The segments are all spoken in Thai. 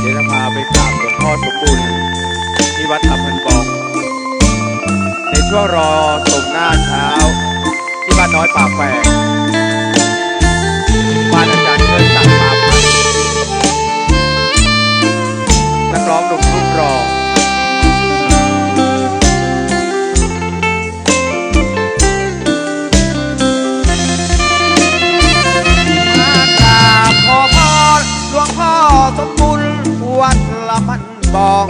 เดี๋ยวจะพาไปกราบหลวงพ่อสมบูรณ์ที่วัดลำพันบอง ในช่วงรอส่งหน้าเช้า ที่บ้านน้อยป่าแฝก สมบุญวัดละมันบอง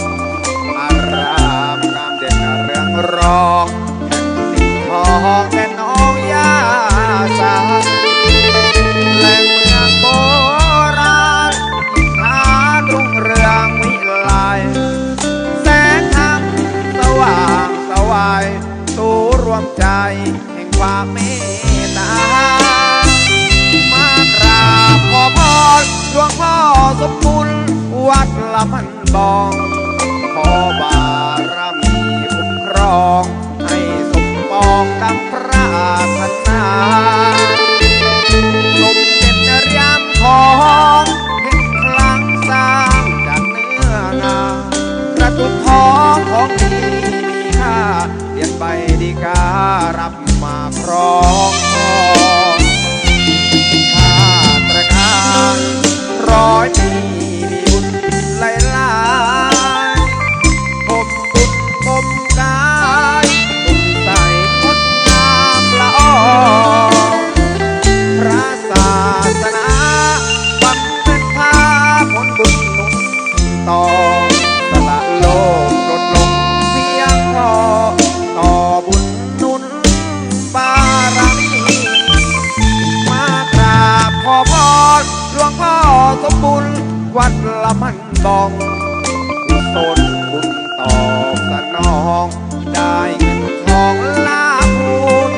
อารามงามเด่นเรืองรองแผ่นดินทองแม่น้องยาสาแหล่งเมืองโบราณหารุ่งเรืองวิไลแสงธรรมสว่างสวายสู่รวมใจแห่งความเมต พันบอง ขอบารมีคุ้มครอง ให้สมปองดังพระธนาสมเด็จเรียมของเห็นคลังสร้างจากเนื้อนาประตุทองของดีมีค่าเรียนใบดีการัรับมาครอง มบุญวัดละมันบองกุศลบุญตอบสนอง ได้เงินทองลาภู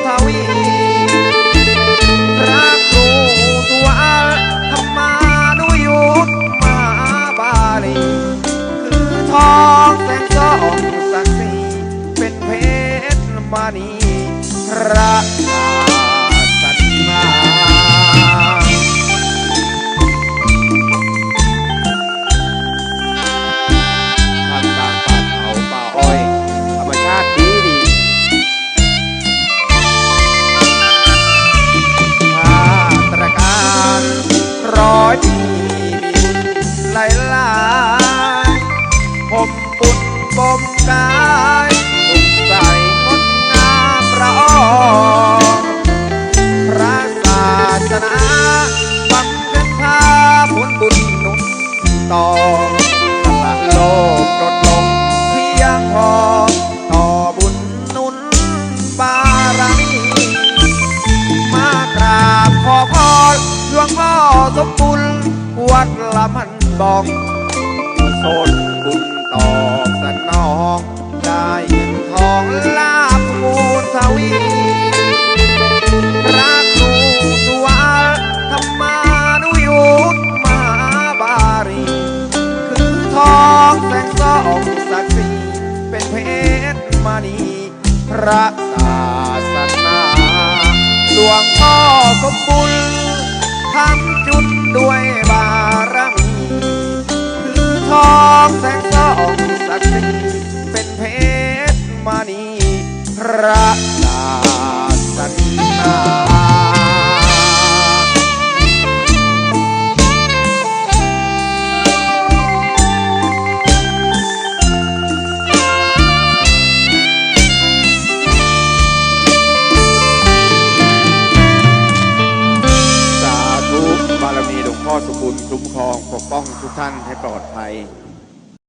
ทวีพระครูทวารธรรมานุยุตมหาบาลี คือทองแสงสองศักศีเป็นเพชรมณีพระ ผมบุญบ่มกายสุขใสงดงามระอองพระศาสนาบำเพ็ญพาผลบุญหนุนต่อสละโลกลดลงเพียงพอ ต่อบุญหนุนบารมีมากราบขอพรหลวงพ่อสมบุญวัดละมันบองกุศลบุญ ตอบสนอง ได้เงินทองลาภมูลทวีพระครูสวรธรรมานุยุตมหาบารีคือทองแสงสองศักดิ์ศรีเป็นเพชรมณีพระศาสนาหลวงพ่อสมบุญทำจุดด้วยบาร ระศาสนาสาธุบารมีหลวงพ่อสมบูรณ์คุ้มครองปกป้องทุกท่านให้ปลอดภัย